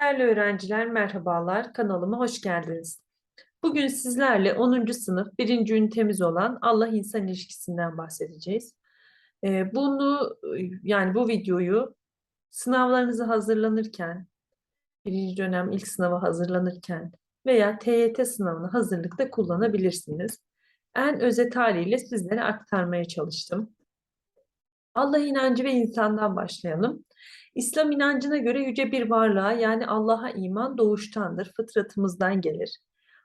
Değerli öğrenciler, merhabalar. Kanalıma hoş geldiniz. Bugün sizlerle 10. sınıf 1. ünitemiz olan Allah-insan ilişkisinden bahsedeceğiz. Ee, bunu yani bu videoyu sınavlarınızı hazırlanırken, birinci dönem ilk sınava hazırlanırken veya TYT sınavına hazırlıkta kullanabilirsiniz. En özet haliyle sizlere aktarmaya çalıştım. Allah inancı ve insandan başlayalım. İslam inancına göre yüce bir varlığa yani Allah'a iman doğuştandır, fıtratımızdan gelir.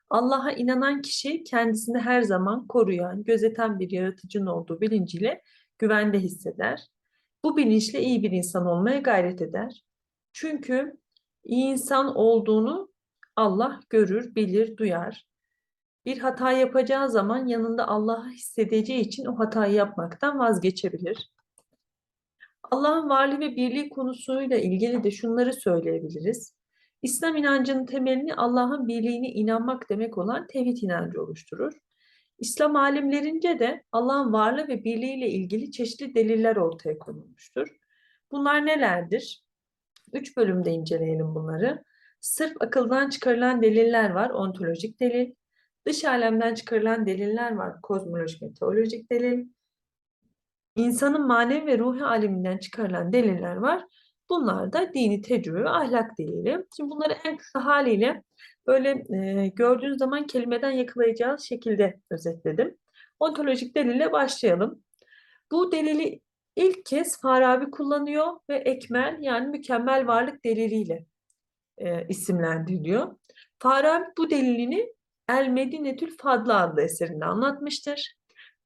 Allah'a inanan kişi kendisini her zaman koruyan, gözeten bir yaratıcının olduğu bilinciyle güvende hisseder. Bu bilinçle iyi bir insan olmaya gayret eder. Çünkü iyi insan olduğunu Allah görür, bilir, duyar. Bir hata yapacağı zaman yanında Allah'ı hissedeceği için o hatayı yapmaktan vazgeçebilir. Allah'ın varlığı ve birliği konusuyla ilgili de şunları söyleyebiliriz. İslam inancının temelini Allah'ın birliğine inanmak demek olan tevhid inancı oluşturur. İslam alimlerince de Allah'ın varlığı ve birliğiyle ilgili çeşitli deliller ortaya konulmuştur. Bunlar nelerdir? Üç bölümde inceleyelim bunları. Sırf akıldan çıkarılan deliller var, ontolojik delil. Dış alemden çıkarılan deliller var, kozmolojik ve teolojik delil insanın manevi ve ruhi aleminden çıkarılan deliller var. Bunlar da dini tecrübe ve ahlak delili. Şimdi bunları en kısa haliyle böyle e, gördüğünüz zaman kelimeden yakalayacağınız şekilde özetledim. Ontolojik delille başlayalım. Bu delili ilk kez Farabi kullanıyor ve Ekmel yani mükemmel varlık deliliyle e, isimlendiriliyor. Farabi bu delilini El Medinetül Fadla adlı eserinde anlatmıştır.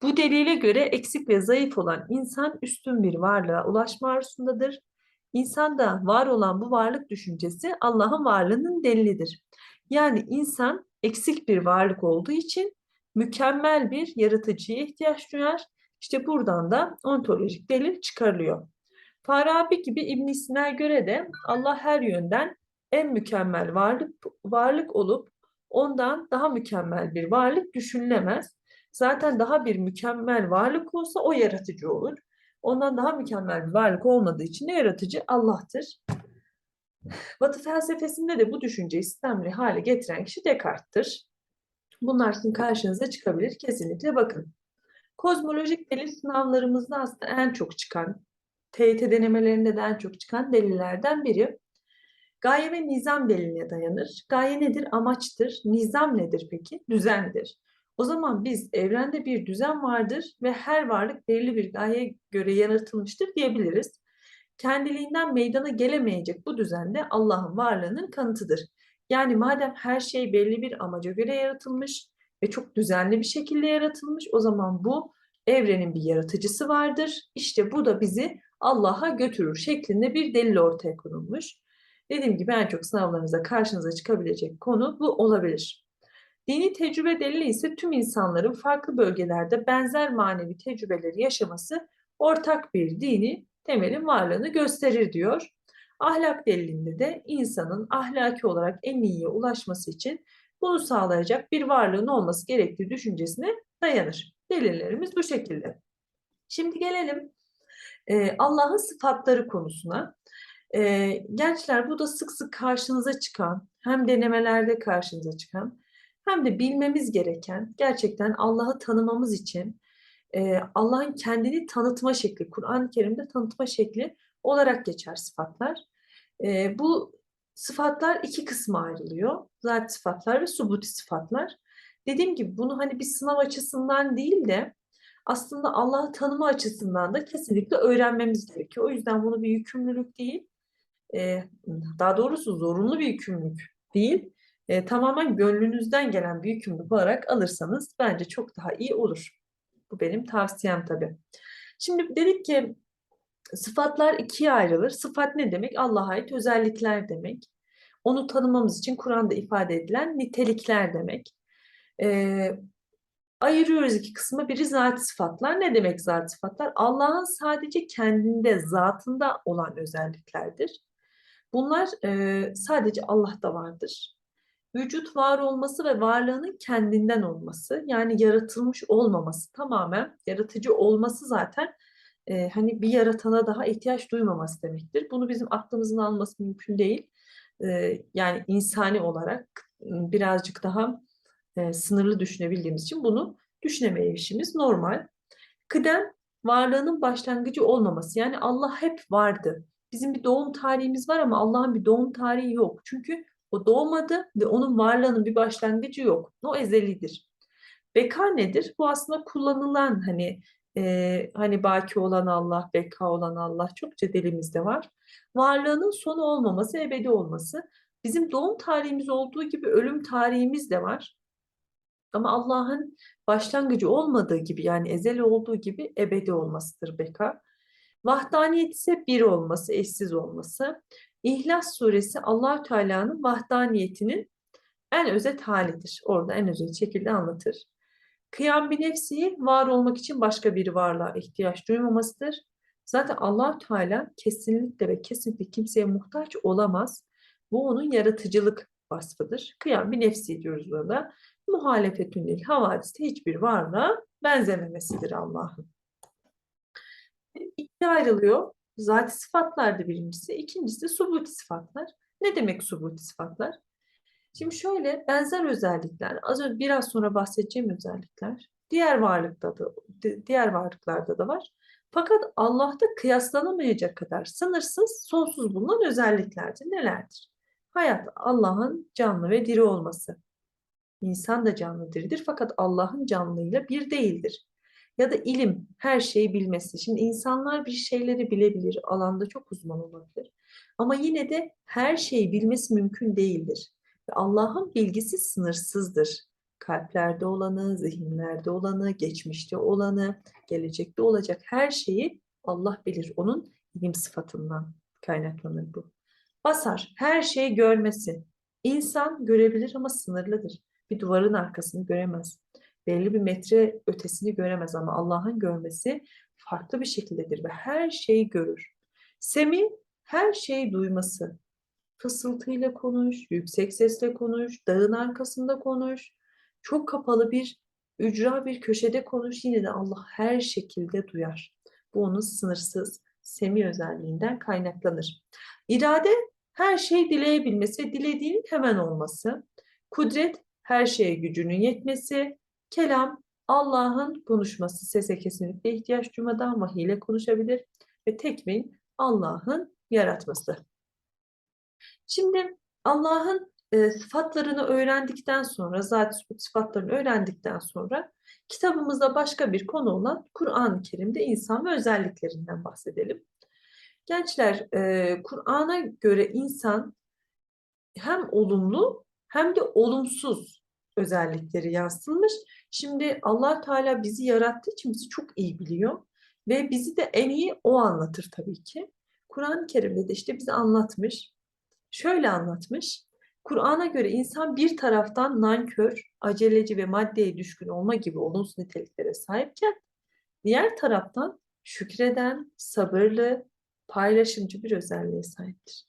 Bu delile göre eksik ve zayıf olan insan üstün bir varlığa ulaşma arzusundadır. İnsanda var olan bu varlık düşüncesi Allah'ın varlığının delilidir. Yani insan eksik bir varlık olduğu için mükemmel bir yaratıcıya ihtiyaç duyar. İşte buradan da ontolojik delil çıkarılıyor. Farabi gibi İbn Sina'ya göre de Allah her yönden en mükemmel varlık varlık olup ondan daha mükemmel bir varlık düşünülemez. Zaten daha bir mükemmel varlık olsa o yaratıcı olur. Ondan daha mükemmel bir varlık olmadığı için de yaratıcı Allah'tır. Batı felsefesinde de bu düşünceyi sistemli hale getiren kişi Descartes'tir. Bunlar sizin karşınıza çıkabilir. Kesinlikle bakın. Kozmolojik delil sınavlarımızda aslında en çok çıkan, TYT denemelerinde de en çok çıkan delillerden biri. Gaye ve nizam deliline dayanır. Gaye nedir? Amaçtır. Nizam nedir peki? Düzendir. O zaman biz evrende bir düzen vardır ve her varlık belirli bir gayeye göre yaratılmıştır diyebiliriz. Kendiliğinden meydana gelemeyecek bu düzende Allah'ın varlığının kanıtıdır. Yani madem her şey belli bir amaca göre yaratılmış ve çok düzenli bir şekilde yaratılmış o zaman bu evrenin bir yaratıcısı vardır. İşte bu da bizi Allah'a götürür şeklinde bir delil ortaya konulmuş. Dediğim gibi en çok sınavlarınızda karşınıza çıkabilecek konu bu olabilir. Dini tecrübe delili ise tüm insanların farklı bölgelerde benzer manevi tecrübeleri yaşaması ortak bir dini temelin varlığını gösterir diyor. Ahlak delilinde de insanın ahlaki olarak en iyiye ulaşması için bunu sağlayacak bir varlığın olması gerektiği düşüncesine dayanır. Delillerimiz bu şekilde. Şimdi gelelim e, Allah'ın sıfatları konusuna. E, gençler bu da sık sık karşınıza çıkan, hem denemelerde karşınıza çıkan, hem de bilmemiz gereken gerçekten Allah'ı tanımamız için e, Allah'ın kendini tanıtma şekli, Kur'an-ı Kerim'de tanıtma şekli olarak geçer sıfatlar. E, bu sıfatlar iki kısma ayrılıyor. Zat sıfatlar ve subuti sıfatlar. Dediğim gibi bunu hani bir sınav açısından değil de aslında Allah'ı tanıma açısından da kesinlikle öğrenmemiz gerekiyor. O yüzden bunu bir yükümlülük değil, e, daha doğrusu zorunlu bir yükümlülük değil, e, tamamen gönlünüzden gelen bir yükümlülük olarak alırsanız bence çok daha iyi olur. Bu benim tavsiyem tabii. Şimdi dedik ki sıfatlar ikiye ayrılır. Sıfat ne demek? Allah'a ait özellikler demek. Onu tanımamız için Kur'an'da ifade edilen nitelikler demek. Ee, ayırıyoruz iki kısma. Biri zat sıfatlar. Ne demek zat sıfatlar? Allah'ın sadece kendinde, zatında olan özelliklerdir. Bunlar e, sadece Allah'ta vardır vücut var olması ve varlığının kendinden olması yani yaratılmış olmaması tamamen yaratıcı olması zaten e, hani bir yaratana daha ihtiyaç duymaması demektir. Bunu bizim aklımızın alması mümkün değil. e, yani insani olarak m, birazcık daha e, sınırlı düşünebildiğimiz için bunu düşünemeyişimiz normal. Kıdem varlığının başlangıcı olmaması. Yani Allah hep vardı. Bizim bir doğum tarihimiz var ama Allah'ın bir doğum tarihi yok. Çünkü o doğmadı ve onun varlığının bir başlangıcı yok. O ezelidir. Beka nedir? Bu aslında kullanılan hani e, hani baki olan Allah, beka olan Allah çokça dilimizde var. Varlığının sonu olmaması, ebedi olması. Bizim doğum tarihimiz olduğu gibi ölüm tarihimiz de var. Ama Allah'ın başlangıcı olmadığı gibi yani ezeli olduğu gibi ebedi olmasıdır beka. Vahdaniyet ise bir olması, eşsiz olması. İhlas suresi allah Teala'nın vahdaniyetinin en özet halidir. Orada en özet şekilde anlatır. Kıyam bir nefsi var olmak için başka bir varlığa ihtiyaç duymamasıdır. Zaten allah Teala kesinlikle ve kesinlikle kimseye muhtaç olamaz. Bu onun yaratıcılık vasfıdır. Kıyam bir nefsi diyoruz burada. Muhalefetün lil havadiste hiçbir varlığa benzememesidir Allah'ın. İkiye ayrılıyor. Zati sıfatlardı birincisi. İkincisi de subuti sıfatlar. Ne demek subuti sıfatlar? Şimdi şöyle benzer özellikler, az önce biraz sonra bahsedeceğim özellikler diğer varlıkta da diğer varlıklarda da var. Fakat Allah'ta kıyaslanamayacak kadar sınırsız, sonsuz bulunan özelliklerdir. Nelerdir? Hayat Allah'ın canlı ve diri olması. İnsan da canlı diridir fakat Allah'ın canlıyla bir değildir. Ya da ilim, her şeyi bilmesi. Şimdi insanlar bir şeyleri bilebilir, alanda çok uzman olabilir. Ama yine de her şeyi bilmesi mümkün değildir. Allah'ın bilgisi sınırsızdır. Kalplerde olanı, zihinlerde olanı, geçmişte olanı, gelecekte olacak her şeyi Allah bilir. Onun ilim sıfatından kaynaklanır bu. Basar, her şeyi görmesi. İnsan görebilir ama sınırlıdır. Bir duvarın arkasını göremez. Belli bir metre ötesini göremez ama Allah'ın görmesi farklı bir şekildedir ve her şeyi görür. Semi, her şeyi duyması fısıltıyla konuş, yüksek sesle konuş, dağın arkasında konuş, çok kapalı bir ücra bir köşede konuş yine de Allah her şekilde duyar. Bu onun sınırsız semi özelliğinden kaynaklanır. İrade her şeyi dileyebilmesi ve dilediğinin hemen olması. Kudret her şeye gücünün yetmesi. Kelam Allah'ın konuşması. Sese kesinlikle ihtiyaç duymadan vahiy ile konuşabilir. Ve tekvin Allah'ın yaratması. Şimdi Allah'ın e, sıfatlarını öğrendikten sonra, zat sıfatlarını öğrendikten sonra kitabımızda başka bir konu olan Kur'an-ı Kerim'de insan ve özelliklerinden bahsedelim. Gençler, e, Kur'an'a göre insan hem olumlu hem de olumsuz özellikleri yansıtılmış. Şimdi Allah Teala bizi yarattığı için bizi çok iyi biliyor ve bizi de en iyi o anlatır tabii ki. Kur'an-ı Kerim'de de işte bize anlatmış şöyle anlatmış. Kur'an'a göre insan bir taraftan nankör, aceleci ve maddeye düşkün olma gibi olumsuz niteliklere sahipken diğer taraftan şükreden, sabırlı, paylaşımcı bir özelliğe sahiptir.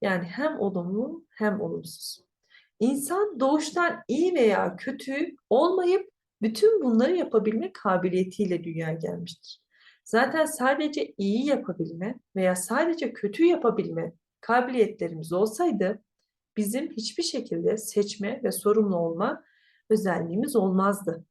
Yani hem olumlu hem olumsuz. İnsan doğuştan iyi veya kötü olmayıp bütün bunları yapabilme kabiliyetiyle dünyaya gelmiştir. Zaten sadece iyi yapabilme veya sadece kötü yapabilme kabiliyetlerimiz olsaydı bizim hiçbir şekilde seçme ve sorumlu olma özelliğimiz olmazdı.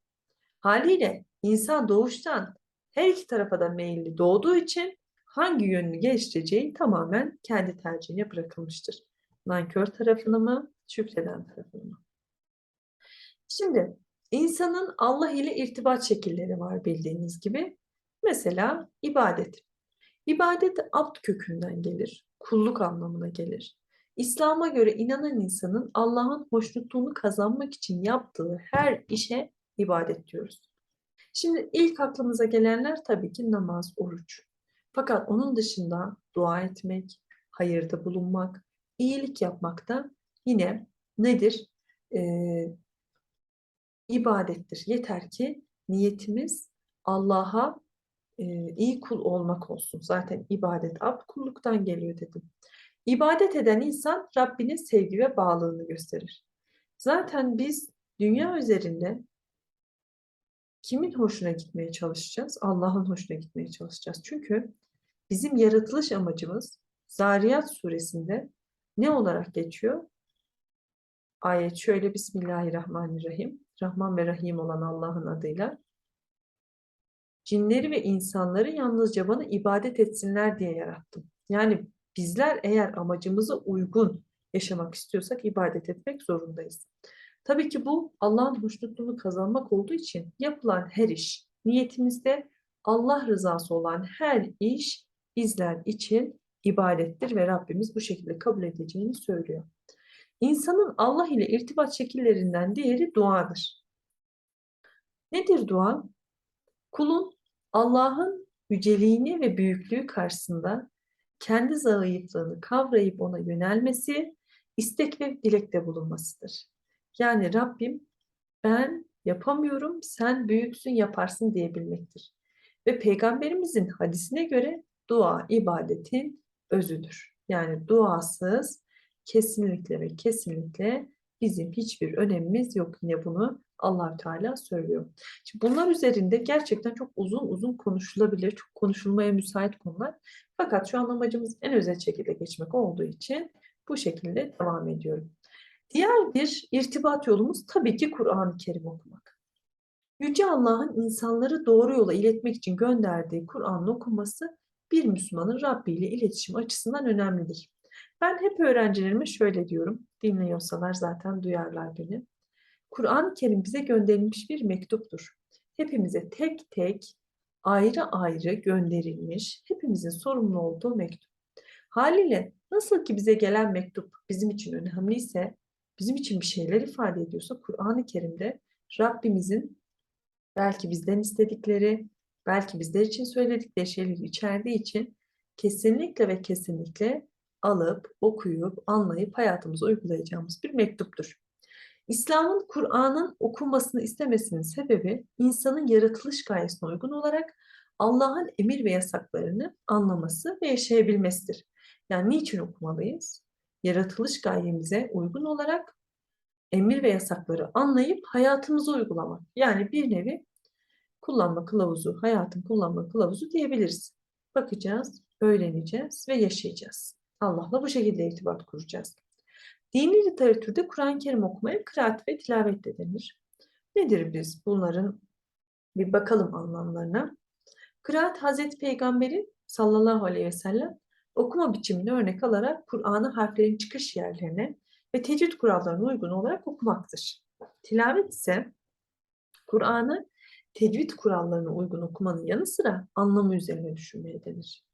Haliyle insan doğuştan her iki tarafa da meyilli doğduğu için hangi yönünü geliştireceği tamamen kendi tercihine bırakılmıştır. Nankör tarafını mı, şükreden tarafını mı? Şimdi insanın Allah ile irtibat şekilleri var bildiğiniz gibi. Mesela ibadet. İbadet abd kökünden gelir kulluk anlamına gelir. İslam'a göre inanan insanın Allah'ın hoşnutluğunu kazanmak için yaptığı her işe ibadet diyoruz. Şimdi ilk aklımıza gelenler tabii ki namaz, oruç. Fakat onun dışında dua etmek, hayırda bulunmak, iyilik yapmak da yine nedir? Ee, ibadettir. Yeter ki niyetimiz Allah'a e, iyi kul olmak olsun. Zaten ibadet abd kulluktan geliyor dedim. İbadet eden insan Rabbinin sevgi ve bağlılığını gösterir. Zaten biz dünya üzerinde kimin hoşuna gitmeye çalışacağız? Allah'ın hoşuna gitmeye çalışacağız. Çünkü bizim yaratılış amacımız Zariyat suresinde ne olarak geçiyor? Ayet şöyle Bismillahirrahmanirrahim. Rahman ve Rahim olan Allah'ın adıyla. Cinleri ve insanları yalnızca bana ibadet etsinler diye yarattım. Yani bizler eğer amacımıza uygun yaşamak istiyorsak ibadet etmek zorundayız. Tabii ki bu Allah'ın hoşnutluğunu kazanmak olduğu için yapılan her iş, niyetimizde Allah rızası olan her iş bizler için ibadettir ve Rabbimiz bu şekilde kabul edeceğini söylüyor. İnsanın Allah ile irtibat şekillerinden diğeri duadır. Nedir dua? Kulun Allah'ın yüceliğini ve büyüklüğü karşısında kendi zayıflığını kavrayıp ona yönelmesi, istek ve dilekte bulunmasıdır. Yani Rabbim ben yapamıyorum, sen büyüksün yaparsın diyebilmektir. Ve Peygamberimizin hadisine göre dua ibadetin özüdür. Yani duasız kesinlikle ve kesinlikle bizim hiçbir önemimiz yok. Yine bunu allah Teala söylüyor. Şimdi bunlar üzerinde gerçekten çok uzun uzun konuşulabilir, çok konuşulmaya müsait konular. Fakat şu an amacımız en özet şekilde geçmek olduğu için bu şekilde devam ediyorum. Diğer bir irtibat yolumuz tabii ki Kur'an-ı Kerim okumak. Yüce Allah'ın insanları doğru yola iletmek için gönderdiği Kur'an'ın okunması bir Müslümanın Rabbi ile iletişim açısından önemlidir. Ben hep öğrencilerime şöyle diyorum, dinliyorsalar zaten duyarlar beni. Kur'an-ı Kerim bize gönderilmiş bir mektuptur. Hepimize tek tek ayrı ayrı gönderilmiş, hepimizin sorumlu olduğu mektup. Haliyle nasıl ki bize gelen mektup bizim için önemliyse, bizim için bir şeyler ifade ediyorsa Kur'an-ı Kerim'de Rabbimizin belki bizden istedikleri, belki bizler için söyledikleri şeyleri içerdiği için kesinlikle ve kesinlikle alıp, okuyup, anlayıp hayatımıza uygulayacağımız bir mektuptur. İslam'ın Kur'an'ın okunmasını istemesinin sebebi insanın yaratılış gayesine uygun olarak Allah'ın emir ve yasaklarını anlaması ve yaşayabilmesidir. Yani niçin okumalıyız? Yaratılış gayemize uygun olarak emir ve yasakları anlayıp hayatımıza uygulamak. Yani bir nevi kullanma kılavuzu, hayatın kullanma kılavuzu diyebiliriz. Bakacağız, öğreneceğiz ve yaşayacağız. Allah'la bu şekilde irtibat kuracağız. Dini literatürde Kur'an-ı Kerim okumaya kıraat ve tilavet de denir. Nedir biz bunların bir bakalım anlamlarına. Kıraat Hazreti Peygamber'in sallallahu aleyhi ve sellem okuma biçimini örnek alarak Kur'an'ı harflerin çıkış yerlerine ve tecvid kurallarına uygun olarak okumaktır. Tilavet ise Kur'an'ı tecvid kurallarına uygun okumanın yanı sıra anlamı üzerine düşünmeye denir.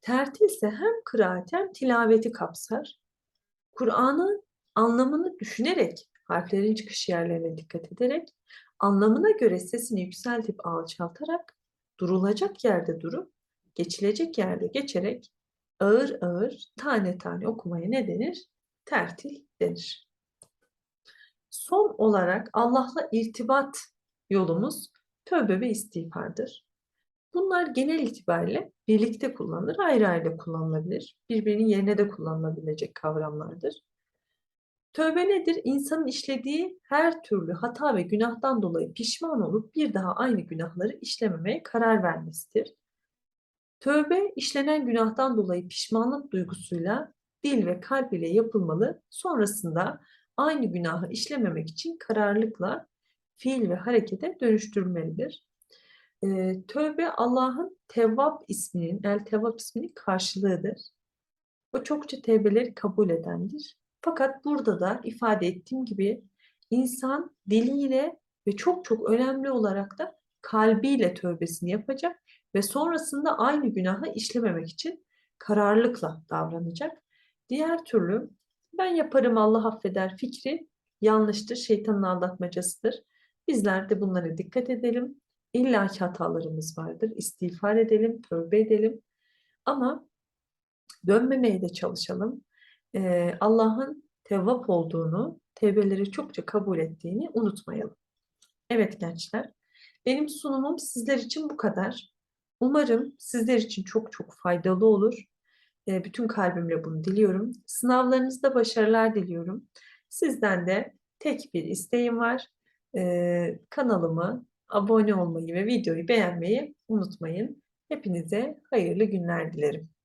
Tertil ise hem kıraat hem tilaveti kapsar. Kur'an'ın anlamını düşünerek, harflerin çıkış yerlerine dikkat ederek, anlamına göre sesini yükseltip alçaltarak, durulacak yerde durup, geçilecek yerde geçerek, ağır ağır, tane tane okumaya ne denir? Tertil denir. Son olarak Allah'la irtibat yolumuz tövbe ve istiğfardır. Bunlar genel itibariyle birlikte kullanılır, ayrı ayrı kullanılabilir. Birbirinin yerine de kullanılabilecek kavramlardır. Tövbe nedir? İnsanın işlediği her türlü hata ve günahtan dolayı pişman olup bir daha aynı günahları işlememeye karar vermesidir. Tövbe işlenen günahtan dolayı pişmanlık duygusuyla dil ve kalp ile yapılmalı. Sonrasında aynı günahı işlememek için kararlılıkla fiil ve harekete dönüştürülmelidir. E, tövbe Allah'ın Tevvab isminin, El Tevvab isminin karşılığıdır. O çokça tevbeleri kabul edendir. Fakat burada da ifade ettiğim gibi insan diliyle ve çok çok önemli olarak da kalbiyle tövbesini yapacak ve sonrasında aynı günahı işlememek için kararlılıkla davranacak. Diğer türlü ben yaparım Allah affeder fikri yanlıştır, şeytanın aldatmacasıdır. Bizler de bunlara dikkat edelim. İlla ki hatalarımız vardır. İstiğfar edelim, tövbe edelim. Ama dönmemeye de çalışalım. Ee, Allah'ın tevvap olduğunu, tevbeleri çokça kabul ettiğini unutmayalım. Evet gençler, benim sunumum sizler için bu kadar. Umarım sizler için çok çok faydalı olur. Ee, bütün kalbimle bunu diliyorum. Sınavlarınızda başarılar diliyorum. Sizden de tek bir isteğim var. Ee, kanalımı abone olmayı ve videoyu beğenmeyi unutmayın. Hepinize hayırlı günler dilerim.